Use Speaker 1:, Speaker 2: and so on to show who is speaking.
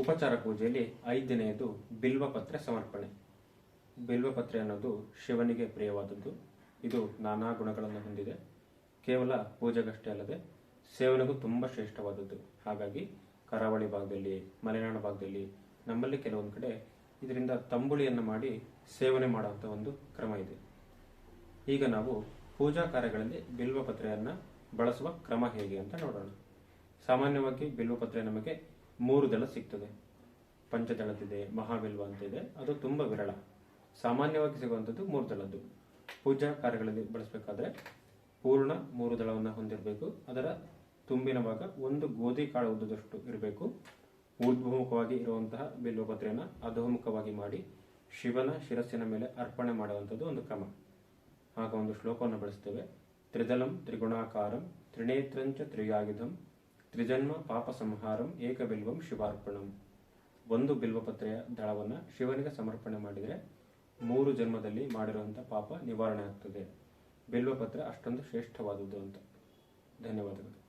Speaker 1: ಉಪಚಾರ ಪೂಜೆಯಲ್ಲಿ ಐದನೆಯದು ಬಿಲ್ವಪತ್ರೆ ಸಮರ್ಪಣೆ. ಬಿಲ್ವಪತ್ರೆ ಅನ್ನೋದು ಶಿವನಿಗೆ ಪ್ರಿಯವಾದದ್ದು. ಇದು ನಾನಾ ಗುಣಗಳನ್ನು ಹೊಂದಿದೆ. ಕೇವಲ ಪೂಜೆಗಷ್ಟೇ ಅಲ್ಲದೆ ಸೇವನೆಗೂ ತುಂಬ ಶ್ರೇಷ್ಠವಾದದ್ದು. ಹಾಗಾಗಿ ಕರಾವಳಿ ಭಾಗದಲ್ಲಿ, ಮಲೆನಾಡು ಭಾಗದಲ್ಲಿ, ನಮ್ಮಲ್ಲಿ ಕೆಲವೊಂದು ಕಡೆ ಇದರಿಂದ ತಂಬುಳಿಯನ್ನು ಮಾಡಿ ಸೇವನೆ ಮಾಡುವಂಥ ಒಂದು ಕ್ರಮ ಇದೆ. ಈಗ ನಾವು ಪೂಜಾ ಕಾರ್ಯಗಳಲ್ಲಿ ಬಿಲ್ವಪತ್ರೆಯನ್ನು ಬಳಸುವ ಕ್ರಮ ಹೇಗೆ ಅಂತ ನೋಡೋಣ. ಸಾಮಾನ್ಯವಾಗಿ ಬಿಲ್ವಪತ್ರೆ ನಮಗೆ ಮೂರು ದಳ ಸಿಗ್ತದೆ. ಪಂಚದಳದಿದೆ ಮಹಾಬಿಲ್ವ ಅಂತ ಇದೆ ಅದು ತುಂಬಾ ವಿರಳ. ಸಾಮಾನ್ಯವಾಗಿ ಸಿಗುವಂಥದ್ದು ಮೂರು ದಳದ್ದು. ಪೂಜಾ ಕಾರ್ಯಗಳಲ್ಲಿ ಬಳಸಬೇಕಾದ್ರೆ ಪೂರ್ಣ ಮೂರು ದಳವನ್ನು ಹೊಂದಿರಬೇಕು. ಅದರ ತುಂಬಿನ ಭಾಗ ಒಂದು ಗೋಧಿ ಕಾಳು ಉದ್ದದಷ್ಟು ಇರಬೇಕು. ಊರ್ಧ್ವಮುಖವಾಗಿ ಇರುವಂತಹ ಬಿಲ್ವಪತ್ರೆಯನ್ನು ಅಧೋಮುಖವಾಗಿ ಮಾಡಿ ಶಿವನ ಶಿರಸ್ಸಿನ ಮೇಲೆ ಅರ್ಪಣೆ ಮಾಡುವಂಥದ್ದು ಒಂದು ಕ್ರಮ. ಆಗ ಒಂದು ಶ್ಲೋಕವನ್ನು ಬಳಸ್ತೇವೆ. ತ್ರಿದಲಂ ತ್ರಿಗುಣಾಕಾರಂ ತ್ರಿನೇತ್ರಂಚ ತ್ರಿಯಾಯುಧಂ ತ್ರಿಜನ್ಮ, ಪಾಪ ಸಂಹಾರಂ ಏಕಬಿಲ್ವಂ ಶಿವಾರ್ಪಣಂ. ಒಂದು ಬಿಲ್ವಪತ್ರೆಯ ದಳವನ್ನು ಶಿವನಿಗೆ ಸಮರ್ಪಣೆ ಮಾಡಿದರೆ ಮೂರು ಜನ್ಮದಲ್ಲಿ ಮಾಡಿರುವಂಥ ಪಾಪ ನಿವಾರಣೆ ಆಗ್ತದೆ. ಬಿಲ್ವಪತ್ರೆ ಅಷ್ಟೊಂದು ಶ್ರೇಷ್ಠವಾದದ್ದು ಅಂತ. ಧನ್ಯವಾದಗಳು.